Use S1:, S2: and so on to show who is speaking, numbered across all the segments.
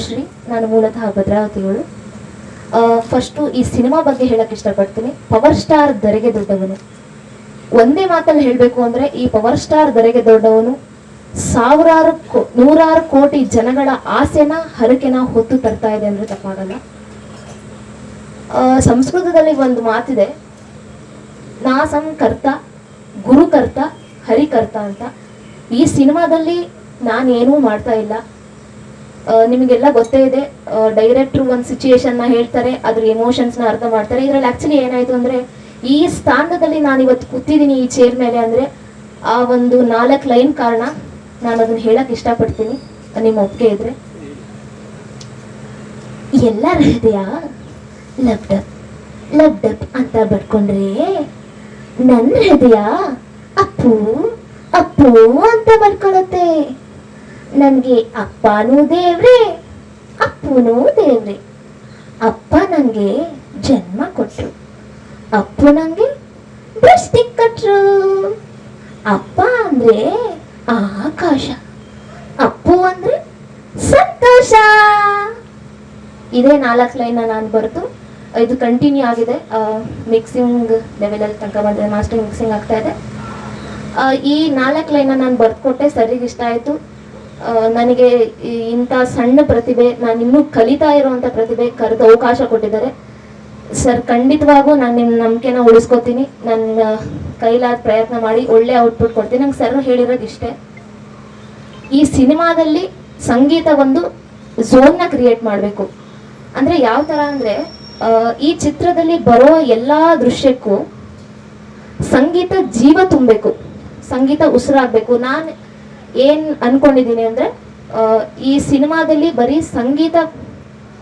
S1: ಶ್ರೀ, ನಾನು ಮೂಲತಃ ಭದ್ರಾವತಿಗಳು ಫಸ್ಟು ಈ ಸಿನಿಮಾ ಬಗ್ಗೆ ಹೇಳಕ್ ಇಷ್ಟಪಡ್ತೀನಿ. ಪವರ್ ಸ್ಟಾರ್ ದರೆಗೆ ದೊಡ್ಡವನು. ಒಂದೇ ಮಾತಲ್ಲಿ ಹೇಳಬೇಕು ಅಂದ್ರೆ, ಈ ಪವರ್ ಸ್ಟಾರ್ ದರೆಗೆ ದೊಡ್ಡವನು ಸಾವಿರಾರು ನೂರಾರು ಕೋಟಿ ಜನಗಳ ಆಸೆನ ಹರಕೆನ ಹೊತ್ತು ತರ್ತಾ ಇದೆ ಅಂದ್ರೆ ತಪ್ಪಾಗಲ್ಲ. ಸಂಸ್ಕೃತದಲ್ಲಿ ಒಂದು ಮಾತಿದೆ ನಾ ಸಂಕರ್ತ ಗುರುಕರ್ತ ಹರಿಕರ್ತ ಅಂತ. ಈ ಸಿನಿಮಾದಲ್ಲಿ ನಾನೇನೂ ಮಾಡ್ತಾ ಇಲ್ಲ. ನಿಮಗೆಲ್ಲ ಗೊತ್ತೇ ಇದೆ ಡೈರೆಕ್ಟ್ರು ಒಂದು ಸಿಚುಯೇಷನ್ನ ಹೇಳ್ತಾರೆ, ಅದ್ರ ಎಮೋಷನ್ಸ್ನ ಅರ್ಥ ಮಾಡ್ತಾರೆ. ಇದ್ರಲ್ಲಿ ಆ್ಯಕ್ಚುಲಿ ಏನಾಯ್ತು ಅಂದ್ರೆ, ಈ ಸ್ಥಾನದಲ್ಲಿ ನಾನು ಇವತ್ತು ಕೂತಿದ್ದೀನಿ ಈ ಚೇರ್ ಮೇಲೆ ಅಂದ್ರೆ, ಆ ಒಂದು ನಾಲ್ಕು ಲೈನ್ ಕಾರಣ ನಾನು ಅದನ್ನ ಹೇಳಕ್ಕೆ ಇಷ್ಟಪಡ್ತೀನಿ, ನಿಮ್ಮ ಒಪ್ಪಿಗೆ ಇದ್ರೆ. ಎಲ್ಲರ ಹೃದಯ ಲಫ್ ಡಪ್ ಅಂತ ಬಡ್ಕೊಂಡ್ರೆ ನನ್ನ ಹೃದಯ ಅಪ್ಪು ಅಪ್ಪು ಅಂತ ಬಡ್ಕೊಳತ್ತೆ ನನಗೆ ಅಪ್ಪನೂ ದೇವ್ರೆ ಅಪ್ಪನೂ ದೇವ್ರೆ. ಅಪ್ಪ ನನಗೆ ಜನ್ಮ ಕೊಟ್ರು. ಅಪ್ಪು ನನಗೆ ಬ್ರಷ್ಟಿ ಕಟ್ರು. ಅಪ್ಪ ಅಂದ್ರೆ ಆಕಾಶ. ಅಪ್ಪು ಅಂದ್ರೆ ಸಂತೋಷ. ಇದೇ ನಾಲ್ಕು ಲೈನ್ ನಾನು ಬರೆದು, ಇದು ಕಂಟಿನ್ಯೂ ಆಗಿದೆ. ಮಿಕ್ಸಿಂಗ್ ಲೆವೆಲಲ್ಲಿ ತನಕ ಬಂದಿದೆ ಮಾಸ್ಟರ್ ಮಿಕ್ಸಿಂಗ್ ಆಗ್ತಾ ಇದೆ. ಈ ನಾಲ್ಕು ಲೈನ್ ನಾನು ಬರ್ಕೊಟ್ಟೆ ಸರಿಗೆ ಇಷ್ಟ ಆಯಿತು. ನನಗೆ ಇಂಥ ಸಣ್ಣ ಪ್ರತಿಭೆ, ನಾನು ಇನ್ನೂ ಕಲಿತಾ ಇರುವಂಥ ಪ್ರತಿಭೆ ಕರೆದು ಅವಕಾಶ ಕೊಟ್ಟಿದ್ದಾರೆ. ಸರ್, ಖಂಡಿತವಾಗೂ ನಾನು ನಿಮ್ಮ ನಂಬಿಕೆನ ಉಳಿಸ್ಕೊತೀನಿ. ನನ್ನ ಕೈಲಾದ ಪ್ರಯತ್ನ ಮಾಡಿ ಒಳ್ಳೆ ಔಟ್ಪುಟ್ ಕೊಡ್ತೀನಿ. ನಂಗೆ ಸರ್ ಹೇಳಿರೋದು ಇಷ್ಟೇ. ಈ ಸಿನಿಮಾದಲ್ಲಿ ಸಂಗೀತ ಒಂದು ಝೋನ್ನ ಕ್ರಿಯೇಟ್ ಮಾಡಬೇಕು. ಅಂದರೆ ಯಾವ ಥರ ಅಂದರೆ ಈ ಚಿತ್ರದಲ್ಲಿ ಬರೋ ಎಲ್ಲ ದೃಶ್ಯಕ್ಕೂ ಸಂಗೀತ ಜೀವ ತುಂಬಬೇಕು. ಸಂಗೀತ ಉಸಿರಾಗಬೇಕು ನಾನು ಏನು ಅನ್ಕೊಂಡಿದ್ದೀನಿ ಅಂದರೆ ಈ ಸಿನಿಮಾದಲ್ಲಿ ಬರೀ ಸಂಗೀತ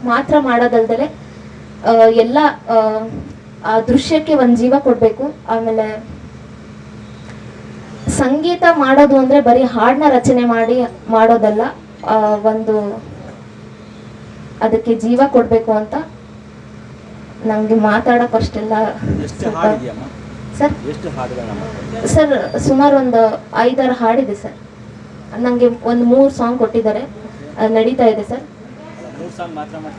S1: ಮಾತ್ರ ಮಾಡೋದಲ್ದಲೆ ಎಲ್ಲ ಆ, ದೃಶ್ಯಕ್ಕೆ ಒಂದು ಜೀವ ಕೊಡಬೇಕು. ಆಮೇಲೆ ಸಂಗೀತ ಮಾಡೋದು ಅಂದ್ರೆ ಬರೀ ಹಾಡನ್ನ ರಚನೆ ಮಾಡಿ ಮಾಡೋದಲ್ಲ ಒಂದು ಅದಕ್ಕೆ ಜೀವ ಕೊಡಬೇಕು ಅಂತ ನನಗೆ ಮಾತಾಡೋಕೆ ಅಷ್ಟೆಲ್ಲ ಸರ್? ಸರ್ ಸುಮಾರು ಒಂದು ಐದಾರು ಹಾಡಿದೆ ಸರ್. ನನಗೆ ಒಂದು ಮೂರು ಸಾಂಗ್ ಕೊಟ್ಟಿದ್ದಾರೆ. ನಡೀತಾ ಇದೆ ಸರ್.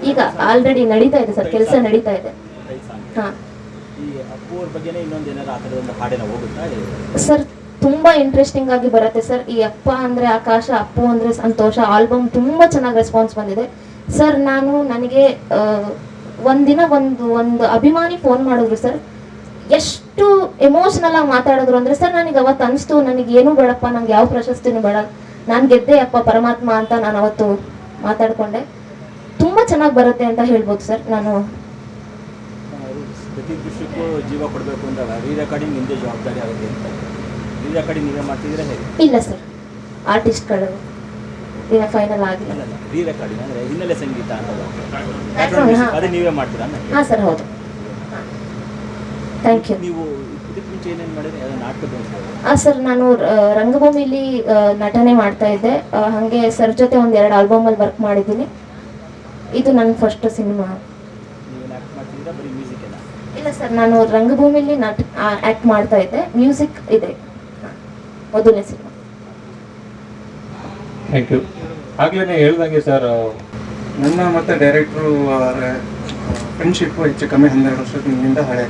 S1: ಈಗ ಆಲ್ರೆಡಿ ನಡೀತಾ ಇದೆ ಸರ್ ಕೆಲಸ ನಡೀತಾ ಇದೆ? ಸರ್ ತುಂಬಾ ಇಂಟ್ರೆಸ್ಟಿಂಗ್ ಆಗಿ ಬರುತ್ತೆ ಸರ್. ಈ ಅಪ್ಪ ಅಂದ್ರೆ ಆಕಾಶ ಅಪ್ಪು ಅಂದ್ರೆ ಸಂತೋಷ ಆಲ್ಬಮ್ ತುಂಬಾ ಚೆನ್ನಾಗಿ ರೆಸ್ಪಾನ್ಸ್ ಬಂದಿದೆ. ಸರ್ ನಾನು ನನಗೆ ಒಂದಿನ ಒಂದು ಒಂದು ಅಭಿಮಾನಿ ಫೋನ್ ಮಾಡಿದ್ರು ಸರ್. ಎಷ್ಟು ಎಮೋಷನಲ್ ಆಗಿ ಮಾತಾಡಿದ್ರು ಅಂದ್ರೆ ಸರ್ ನನಗೆ ಅವತ್ತು ಅನಿಸ್ತು ನನಗೆ ಏನು ಬೇಡಪ್ಪ ನಂಗೆ ಯಾವ ಪ್ರಶಸ್ತಿನೂ ಬೇಡ. ನಾನು ಗೆದ್ದೆ ಅಪ್ಪ ಪರಮಾತ್ಮ ಅಂತ ನಾನು ಅವತ್ತು ಮಾತಾಡ್ಕೊಂಡೆ. ತುಂಬಾ ಚೆನ್ನಾಗಿ ಬರುತ್ತೆ ಅಂತ ಹೇಳ್ಬೋದು ಸರ್ ನಾನು.
S2: ಪ್ರತಿ ದೃಶ್ಯಕ್ಕೂ ಜೀವ ಕೊಡಬೇಕು ಅಂದಾಗ ರೀ ರೆಕಾರ್ಡಿಂಗ್ ನಿಮ್ಮದೇ ಜವಾಬ್ದಾರಿ ಆಗುತ್ತೆ ಅಂತ. ರೀ ರೆಕಾರ್ಡಿಂಗ್ ನೀವೇ ಮಾಡ್ತಿದ್ರೆ ಹೇಗೆ?
S1: ಇಲ್ಲ ಸರ್. ಆರ್ಟಿಸ್ಟ್ಗಳು ಈಗ ಫೈನಲ್ ಆಗಿಲ್ಲ.
S2: ರೀ ರೆಕಾರ್ಡಿಂಗ್ ಅಂದರೆ ಹಿನ್ನೆಲೆ ಸಂಗೀತ ಅಂತ. ಅದೇ. ನೀವೇ ಮಾಡ್ತೀರಾ
S1: ಹಾಂ ಸರ್ ಹೌದು. ಥ್ಯಾಂಕ್ ಯು
S2: ನೀವು
S1: ಆ ಸರ್ ನಾನು ರಂಗಭೂಮಿಲಿ ನಟನೆ ಮಾಡ್ತಾ ಇದ್ದೆ. ಹಾಗೆ ಸರ್ ಜೊತೆ ಒಂದು ಎರಡು ಆಲ್ಬಮಲ್ಲಿ ವರ್ಕ್ ಮಾಡಿದ್ದೀನಿ. ಇದು ನನ್ನ ಫಸ್ಟ್ ಸಿನಿಮಾ ಇಲ್ಲ ಸರ್ ನಾನು ರಂಗಭೂಮಿಲಿ ನಟ ಆ್ಯಕ್ಟ್ ಮಾಡ್ತಾ ಇದ್ದೆ. ಮ್ಯೂಸಿಕ್ ಇದೆ. ಹ. ಮೊದಲನೇ ಸಿನಿಮಾ
S3: ಥ್ಯಾಂಕ್ ಯು ಆಗ್ಲೇ ಹೇಳ್ದಂಗೆ ಸರ್
S4: ನನ್ನ ಮತ್ತೆ ಡೈರೆಕ್ಟ್ರು ಫ್ರೆಂಡ್ಶಿಪ್ಪು ಹೆಚ್ಚು ಕಮ್ಮಿ ಹನ್ನೆರಡು ವರ್ಷದಿಂದ ಹಳೆ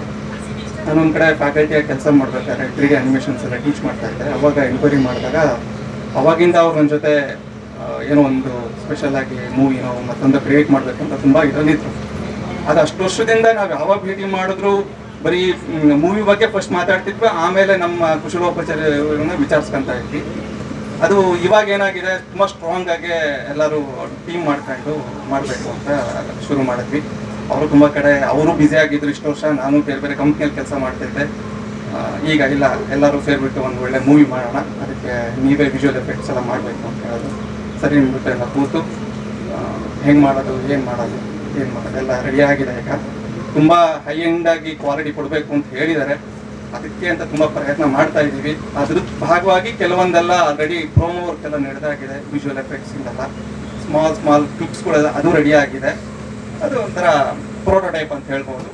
S4: ನಾನು ಒಂದು ಕಡೆ ಫ್ಯಾಕಲ್ಟಿಯಾಗಿ ಕೆಲಸ ಮಾಡ್ಬೇಕಾದ್ರೆ ಡಿ ಅನಿಮೇಷನ್ಸ್ ಎಲ್ಲ ಟೀಚ್ ಮಾಡ್ತಾ ಇದ್ದಾರೆ ಅವಾಗ ಎನ್ಕ್ವೈರಿ ಮಾಡಿದಾಗ, ಅವಾಗಿಂದ ಅವ್ರು ನನ್ನ ಜೊತೆ ಏನೋ ಒಂದು ಸ್ಪೆಷಲ್ ಆಗಿ ಮೂವಿನೋ ಮತ್ತೊಂದು ಕ್ರಿಯೇಟ್ ಅಂತ ತುಂಬ ಇದರಲ್ಲಿದ್ರು ಅದು ಅಷ್ಟು ವರ್ಷದಿಂದ ನಾವು ಯಾವಾಗ ಭೇಟಿ ಮಾಡಿದ್ರು, ಬರೀ ಮೂವಿ ಬಗ್ಗೆ ಫಸ್ಟ್ ಮಾತಾಡ್ತಿದ್ವಿ, ಆಮೇಲೆ ನಮ್ಮ ಕುಶಲೋಪಚಾರಗಳನ್ನ ವಿಚಾರಿಸ್ಕೊಂತ ಇದ್ವಿ. ಅದು ಇವಾಗ ಏನಾಗಿದೆ, ತುಂಬ ಸ್ಟ್ರಾಂಗ್ ಆಗಿ ಎಲ್ಲರೂ ಟೀಮ್ ಮಾಡ್ಕೊಂಡು ಮಾಡಬೇಕು ಅಂತ ಶುರು ಮಾಡಿದ್ವಿ. ಅವರು ತುಂಬ ಕಡೆ, ಅವರು ಬ್ಯುಸಿ ಆಗಿದ್ರು ಇಷ್ಟು ವರ್ಷ, ನಾನು ಬೇರೆ ಬೇರೆ ಕಂಪ್ನಿಯಲ್ಲಿ ಕೆಲಸ ಮಾಡ್ತಿದ್ದೆ. ಈಗ ಇಲ್ಲ, ಎಲ್ಲರೂ ಸೇರಿಬಿಟ್ಟು ಒಂದು ಒಳ್ಳೆ ಮೂವಿ ಮಾಡೋಣ. ಅದಕ್ಕೆ ನೀವೇ ವಿಜುವಲ್ ಎಫೆಕ್ಟ್ಸ್ ಎಲ್ಲ ಮಾಡಬೇಕು ಅಂತ ಹೇಳೋದು ಸರಿ ಅಂದ್ಬಿಟ್ಟು ಎಲ್ಲ ಕೂತು ಹೆಂಗೆ ಮಾಡೋದು, ಏನು ಮಾಡೋದು ಏನು ಮಾಡೋದು, ಎಲ್ಲ ರೆಡಿ ಆಗಿದೆ ಈಗ. ತುಂಬ ಹೈ ಎಂಡಾಗಿ ಕ್ವಾಲಿಟಿ ಕೊಡಬೇಕು ಅಂತ ಹೇಳಿದ್ದಾರೆ. ಅದಕ್ಕೆ ಅಂತ ತುಂಬ ಪ್ರಯತ್ನ ಮಾಡ್ತಾ ಇದ್ದೀವಿ. ಅದ್ರ ಭಾಗವಾಗಿ ಕೆಲವೊಂದೆಲ್ಲ ಆಲ್ರೆಡಿ ಪ್ರೋಮೋ ವರ್ಕ್ ಎಲ್ಲ ನಡೆದಾಗಿದೆ ವಿಜುವಲ್ ಎಫೆಕ್ಟ್ಸ್ ಇಂದೆಲ್ಲ. ಸ್ಮಾಲ್ ಸ್ಮಾಲ್ ಕ್ಲಿಪ್ಸ್ಗಳೆಲ್ಲ ಅದು ರೆಡಿ ಆಗಿದೆ. ಅದು ಒಂಥರ ಪ್ರೋಟೋಟೈಪ್ ಅಂತ ಹೇಳ್ಬೋದು.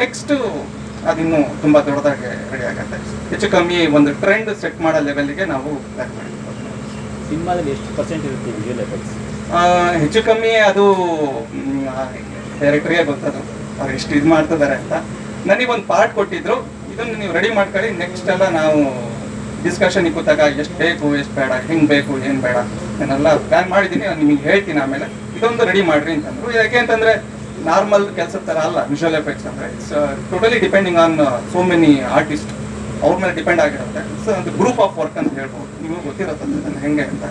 S4: ನೆಕ್ಸ್ಟು ಅದಿನ್ನೂ ತುಂಬ ದೊಡ್ಡದಾಗಿ ರೆಡಿ ಆಗುತ್ತೆ. ಹೆಚ್ಚು ಕಮ್ಮಿ ಒಂದು ಟ್ರೆಂಡ್ ಸೆಟ್ ಮಾಡೋ ಲೆವೆಲ್ಗೆ ನಾವು ಪ್ಲ್ಯಾನ್
S2: ಸಿನಿಮಾದಲ್ಲಿ ಎಷ್ಟು ಪರ್ಸೆಂಟ್ ಇರುತ್ತೆ ವಿಜುವಲ್ ಎಫೆಕ್ಟ್ಸ್
S4: ಆ, ಹೆಚ್ಚು ಕಮ್ಮಿ ಅದು ಡೈರೆಕ್ಟ್ರಿಗೆ ಗೊತ್ತದು ಅವ್ರು ಎಷ್ಟು ಇದು ಮಾಡ್ತಿದ್ದಾರೆ ಅಂತ. ನನಗೆ ಒಂದು ಪಾರ್ಟ್ ಕೊಟ್ಟಿದ್ರು. ಇದನ್ನು ನೀವು ರೆಡಿ ಮಾಡ್ಕೊಳ್ಳಿ. ನೆಕ್ಸ್ಟ್ ಎಲ್ಲ ನಾವು ಡಿಸ್ಕಷನ್ ಕೂತಾಗ ಎಷ್ಟು ಬೇಕು ಎಷ್ಟು ಬೇಡ ಹೆಂಗೆ ಬೇಕು ಏನು ಬೇಡ ನಾನೆಲ್ಲ ಪ್ಲ್ಯಾನ್ ಮಾಡಿದ್ದೀನಿ. ನಾನು ನಿಮಗೆ ಹೇಳ್ತೀನಿ ಆಮೇಲೆ. ಇದೊಂದು ರೆಡಿ ಮಾಡ್ರಿ ಅಂತಂದ್ರು. ಯಾಕೆ ಅಂತಂದ್ರೆ ನಾರ್ಮಲ್ ಕೆಲಸದ ತರ ಅಲ್ಲ ವಿಶುವಲ್ ಎಫೆಕ್ಟ್ಸ್ ಅಂದ್ರೆ. It's totally depending on so many artist ಅವ್ರ ಮೇಲೆ ಡಿಪೆಂಡ್ ಆಗಿರುತ್ತೆ. ಸೊ ಒಂದು ಗ್ರೂಪ್ ಆಫ್ ವರ್ಕ್ ಅಂತ ಹೇಳ್ಬೋದು. ನಿಮಗೆ ಗೊತ್ತಿರತ್ತೆ ಹೆಂಗೆ ಅಂತ.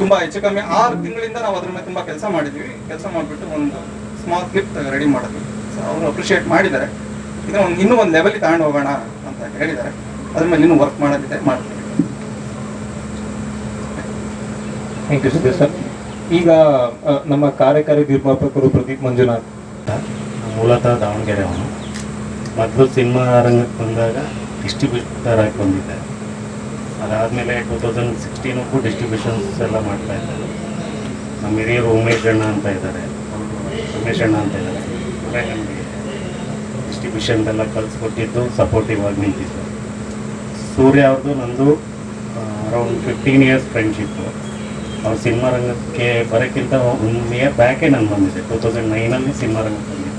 S4: ತುಂಬಾ ಹೆಚ್ಚು ಕಮ್ಮಿ. ಆರು ತಿಂಗಳಿಂದ ನಾವು ಅದ್ರ ಮೇಲೆ ತುಂಬಾ ಕೆಲಸ ಮಾಡಿದ್ವಿ. ಕೆಲಸ ಮಾಡಿಬಿಟ್ಟು ಒಂದು ಸ್ಮಾಲ್ ಕ್ಲಿಪ್ ರೆಡಿ ಮಾಡಿದ್ವಿ. ಸೊ ಅವರು ಅಪ್ರಿಷಿಯೇಟ್ ಮಾಡಿದ್ದಾರೆ. ಇದನ್ನ ಒಂದು ಇನ್ನೂ ಒಂದು ಲೆವೆಲ್ ತಗೊಂಡು ಹೋಗೋಣ ಅಂತ ಹೇಳಿದ್ದಾರೆ. ಅದ್ರ ಮೇಲೆ ಇನ್ನೂ ವರ್ಕ್ ಮಾಡೋದಿದೆ, ಮಾಡ್ತೀವಿ.
S3: ಥ್ಯಾಂಕ್ ಯು ಸರ್ ಈಗ ನಮ್ಮ ಕಾರ್ಯಕಾರಿ ನಿರ್ಮಾಪಕರು ಪ್ರದೀಪ್ ಮಂಜುನಾಥ್.
S5: ಮೂಲತಃ ದಾವಣಗೆರೆ ಅವನು. ಮೊದಲು ಸಿನಿಮಾ ರಂಗಕ್ಕೆ ಬಂದಾಗ ಡಿಸ್ಟ್ರಿಬ್ಯೂಟರ್ ಆಗಿ ಬಂದಿದ್ದೆ. ಅದಾದಮೇಲೆ ಟೂ ತೌಸಂಡ್ ಸಿಕ್ಸ್ಟೀನಕ್ಕೂ ಡಿಸ್ಟ್ರಿಬ್ಯೂಷನ್ಸ್ ಎಲ್ಲ ಮಾಡ್ತಾ ಇದ್ದಾರೆ. ನಮ್ಮ ಹಿರಿಯರು ಉಮೇಶ್ ಅಣ್ಣ ಅಂತ ಇದ್ದಾರೆ. ಉಮೇಶ್ ಅಣ್ಣ ಅಂತ ಇದ್ದಾರೆ. ಅವರೇ ನಮಗೆ ಡಿಸ್ಟ್ರಿಬ್ಯೂಷನ್ದೆಲ್ಲ ಕಲಿಸ್ಕೊಟ್ಟಿದ್ದು ಸಪೋರ್ಟಿವ್ ಆಗಿ ನಿಂತಿದ್ದು ಸೂರ್ಯ ಅವ್ರದ್ದು ನಂದು ಅರೌಂಡ್ ಫಿಫ್ಟೀನ್ ಇಯರ್ಸ್ ಫ್ರೆಂಡ್ಶಿಪ್ಪು ಅವ್ರು ಸಿನಿಮಾ ರಂಗಕ್ಕೆ ಬರೋಕ್ಕಿಂತ ಒನ್ ಇಯರ್ ಬ್ಯಾಕೇ ನಾನು ಬಂದಿದ್ದೆ ಟೂ ತೌಸಂಡ್ ನೈನಲ್ಲಿ ಸಿನಿಮಾ ರಂಗಕ್ಕೆ ಬಂದಿದ್ದೆ.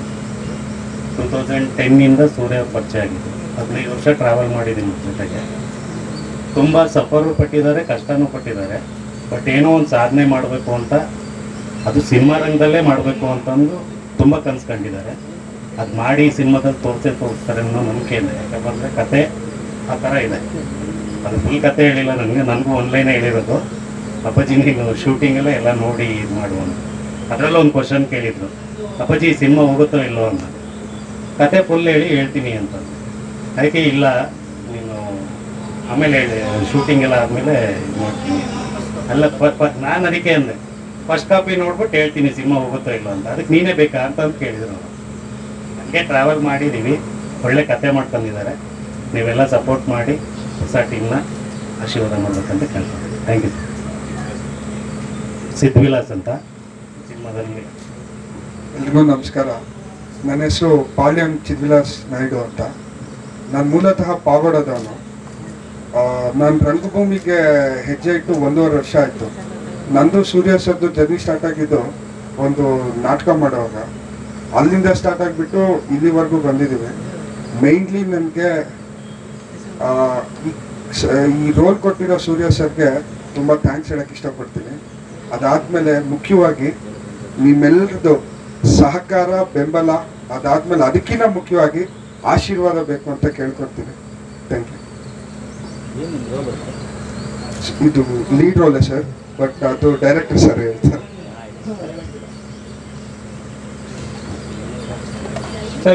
S5: ಟೂ ತೌಸಂಡ್ ಟೆನ್ನಿಂದ ಸೂರ್ಯ ಪರಿಚಯ ಆಗಿದೆ ಹದಿನೈದು ವರ್ಷ ಟ್ರಾವೆಲ್ ಮಾಡಿದ್ದೀನಿ ಜೊತೆಗೆ. ತುಂಬ ಸಫರು ಪಟ್ಟಿದ್ದಾರೆ, ಕಷ್ಟನೂ ಪಟ್ಟಿದ್ದಾರೆ. ಬಟ್ ಏನೋ ಒಂದು ಸಾಧನೆ ಮಾಡಬೇಕು ಅಂತ, ಅದು ಸಿನಿಮಾ ರಂಗದಲ್ಲೇ ಮಾಡಬೇಕು ಅಂತಂದು ತುಂಬ ಕಂಡಿದ್ದಾರೆ. ಅದು ಮಾಡಿ ಸಿನಿಮಾದಲ್ಲಿ ತೋರಿಸಿ ತೋರಿಸ್ತಾರೆ ಅನ್ನೋ ನಂಬಿಕೆ ಇದೆ. ಯಾಕಂದರೆ ಕತೆ ಆ ಥರ ಇದೆ. ಅದು ಫುಲ್ ಕತೆ ಹೇಳಿಲ್ಲ ನನಗೆ ನನಗೂ ಆನ್ಲೈನೇ ಹೇಳಿರೋದು. ಅಪ್ಪಾಜಿ ನೀವು ಶೂಟಿಂಗ್ ಎಲ್ಲ ಎಲ್ಲ ನೋಡಿ ಇದು ಮಾಡುವ ಅದರಲ್ಲೂ ಒಂದು ಕ್ವಶನ್ ಕೇಳಿದ್ರು. ಅಪ್ಪಾಜಿ ಸಿನಿಮಾ ಹೋಗುತ್ತೋ ಇಲ್ಲೋ ಅಂತ. ಕತೆ ಫುಲ್ ಹೇಳಿ ಹೇಳ್ತೀನಿ ಅಂತ. ಅದಕ್ಕೆ ಇಲ್ಲ, ನೀನು ಆಮೇಲೆ ಶೂಟಿಂಗ್ ಎಲ್ಲ ಆದಮೇಲೆ ಇದು ಮಾಡ್ತೀನಿ. ಅಲ್ಲ ನಾನು ಅದಕ್ಕೆ ಅಂದೆ. ಫಸ್ಟ್ ಕಾಪಿ ನೋಡ್ಬಿಟ್ಟು ಹೇಳ್ತೀನಿ ಸಿನಿಮಾ ಹೋಗುತ್ತೋ ಇಲ್ಲೋ ಅಂತ. ಅದಕ್ಕೆ ನೀನೇ ಬೇಕಾ ಅಂತ ಅಂತ ಕೇಳಿದ್ರು. ಹಂಗೆ ಟ್ರಾವೆಲ್ ಮಾಡಿದ್ದೀವಿ ಒಳ್ಳೆ ಕತೆ ಮಾಡ್ಕೊಂಡಿದ್ದಾರೆ ನೀವೆಲ್ಲ ಸಪೋರ್ಟ್ ಮಾಡಿ ಹೊಸ ಟೀಮ್ನ ಆಶೀರ್ವಾದ ಮಾಡಬೇಕಂತ ಕೇಳ್ತೀನಿ ಥ್ಯಾಂಕ್ ಯು ಸಿದ್ವಿಲಾಸ್ ಅಂತ. ಸಿನಿಮಾದಲ್ಲಿ.
S6: ಎಲ್ರಿಗೂ ನಮಸ್ಕಾರ. ನನ್ನ ಹೆಸರು ಪಾಳ್ಯಂ ಚಿದ್ವಿಲಾಸ್ ನಾಯ್ಡು ಅಂತ. ನಾನು ಮೂಲತಃ ಪಾಗೋಡದವನು. ನಾನು ರಂಗಭೂಮಿಗೆ ಹೆಜ್ಜೆ ಇಟ್ಟು ಒಂದೂವರೆ ವರ್ಷ ಆಯಿತು. ನಂದು ಸೂರ್ಯ ಸರ್ದು ಜರ್ನಿ ಸ್ಟಾರ್ಟ್ ಆಗಿದ್ದು ಒಂದು ನಾಟಕ ಮಾಡುವಾಗ. ಅಲ್ಲಿಂದ ಸ್ಟಾರ್ಟ್ ಆಗಿಬಿಟ್ಟು ಇಲ್ಲಿವರೆಗೂ ಬಂದಿದ್ದೀವಿ. ಮೈನ್ಲಿ ನನಗೆ ಈ ರೋಲ್ ಕೊಟ್ಟಿರೋ ಸೂರ್ಯ ಸರ್ಗೆ ತುಂಬ ಥ್ಯಾಂಕ್ಸ್ ಹೇಳಕ್ಕೆ ಇಷ್ಟಪಡ್ತೀನಿ. ಅದಾದಮೇಲೆ ಮುಖ್ಯವಾಗಿ ನಿಮ್ಮೆಲ್ಲರದ್ದು ಸಹಕಾರ, ಬೆಂಬಲ ಅದಾದ್ಮೇಲೆ ಅದಕ್ಕಿಂತ ಮುಖ್ಯವಾಗಿ ಆಶೀರ್ವಾದ ಬೇಕು ಅಂತ ಕೇಳ್ಕೊಡ್ತೀನಿ ಥ್ಯಾಂಕ್ ಯು ಇದು ಲೀಡ್ ರೋಲ್ ಸರ್ ಬಟ್ ಅದು ಡೈರೆಕ್ಟರ್ ಸರ್ ಹೇಳ್ತಾರೆ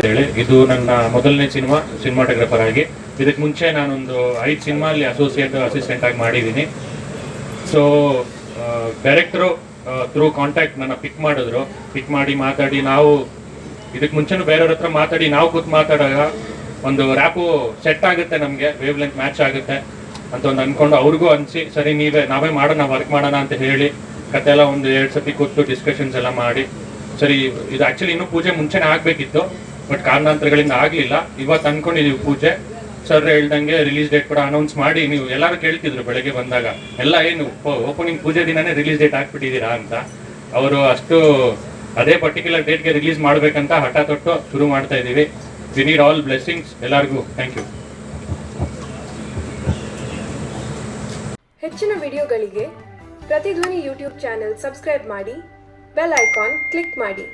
S3: ಹೇಳಿ. ಇದು ನನ್ನ ಮೊದಲನೇ ಸಿನಿಮಾ ಸಿನಿಮಾಟೋಗ್ರಫರ್ ಆಗಿ. ಇದಕ್ಕೆ ಮುಂಚೆ ನಾನೊಂದು ಐದು ಸಿನಿಮಾ ಅಲ್ಲಿ ಅಸೋಸಿಯೇಟ್ ಅಸಿಸ್ಟೆಂಟ್ ಆಗಿ ಮಾಡಿದ್ದೀನಿ. ಸೊ ಡೈರೆಕ್ಟ್ರು ಥ್ರೂ ಕಾಂಟ್ಯಾಕ್ಟ್ ನನ್ನ ಪಿಕ್ ಮಾಡಿದ್ರು. ಪಿಕ್ ಮಾಡಿ ಮಾತಾಡಿ ನಾವು ಇದಕ್ಕೆ ಮುಂಚೆನೂ ಬೇರೆಯವ್ರ ಹತ್ರ ಮಾತಾಡಿ ನಾವು ಕೂತ್ ಮಾತಾಡಾಗ ಒಂದು ರ್ಯಾಪು ಸೆಟ್ ಆಗುತ್ತೆ ನಮಗೆ ವೇವ್ ಲೆಂತ್ ಮ್ಯಾಚ್ ಆಗುತ್ತೆ ಅಂತ ಒಂದು ಅಂದ್ಕೊಂಡು ಅವ್ರಿಗೂ ಅನಿಸಿ, ಸರಿ, ನೀವೇ, ನಾವೇ ಮಾಡೋಣ ವರ್ಕ್ ಮಾಡೋಣ ಅಂತ ಹೇಳಿ ಕತೆ ಎಲ್ಲ ಒಂದು ಎರಡು ಸತಿ ಕೂತು ಡಿಸ್ಕಷನ್ಸ್ ಎಲ್ಲ ಮಾಡಿ. ಸರಿ, ಇದು ಆ್ಯಕ್ಚುಲಿ ಇನ್ನೂ ಪೂಜೆ ಮುಂಚೆನೇ ಆಗಬೇಕಿತ್ತು ಬಟ್ ಕಾರಣಾಂತರಗಳಿಂದ ಆಗಲಿಲ್ಲ. ಇವತ್ತು ಅಂದ್ಕೊಂಡಿದ್ದೀವಿ ಪೂಜೆ. ಸರ್ ಹೇಳ್ದಂಗೆ ರಿಲೀಸ್ ಡೇಟ್ ಕೂಡ ಅನೌನ್ಸ್ ಮಾಡಿ ನೀವು ಎಲ್ಲರೂ ಕೇಳ್ತಿದ್ರು ಬೆಳಗ್ಗೆ ಬಂದಾಗ. ಎಲ್ಲ ಏನು ಓಪನಿಂಗ್ ಪೂಜೆ ದಿನನೇ ರಿಲೀಸ್ ಡೇಟ್ ಹಾಕ್ಬಿಟ್ಟಿದ್ದೀರಾ ಅಂತ. ಅವರು ಅಷ್ಟು ಅದೇ ಪರ್ಟಿಕ್ಯುಲರ್ ಡೇಟ್ಗೆ ರಿಲೀಸ್ ಮಾಡ್ಬೇಕಂತ ಹಠ ತೊಟ್ಟು ಶುರು ಮಾಡ್ತಾ ಇದ್ದೀವಿ. ವಿ ನೀಡ್ ಆಲ್ ಬ್ಲೆಸ್ಸಿಂಗ್ಸ್ ಎಲ್ಲರಿಗೂ ಥ್ಯಾಂಕ್ ಯು
S7: ಹೆಚ್ಚಿನ ವಿಡಿಯೋಗಳಿಗೆ ಪ್ರತಿಧ್ವನಿ ಯೂಟ್ಯೂಬ್ ಚಾನೆಲ್ ಸಬ್ಸ್ಕ್ರೈಬ್ ಮಾಡಿ, ಬೆಲ್ ಐಕಾನ್ ಕ್ಲಿಕ್ ಮಾಡಿ.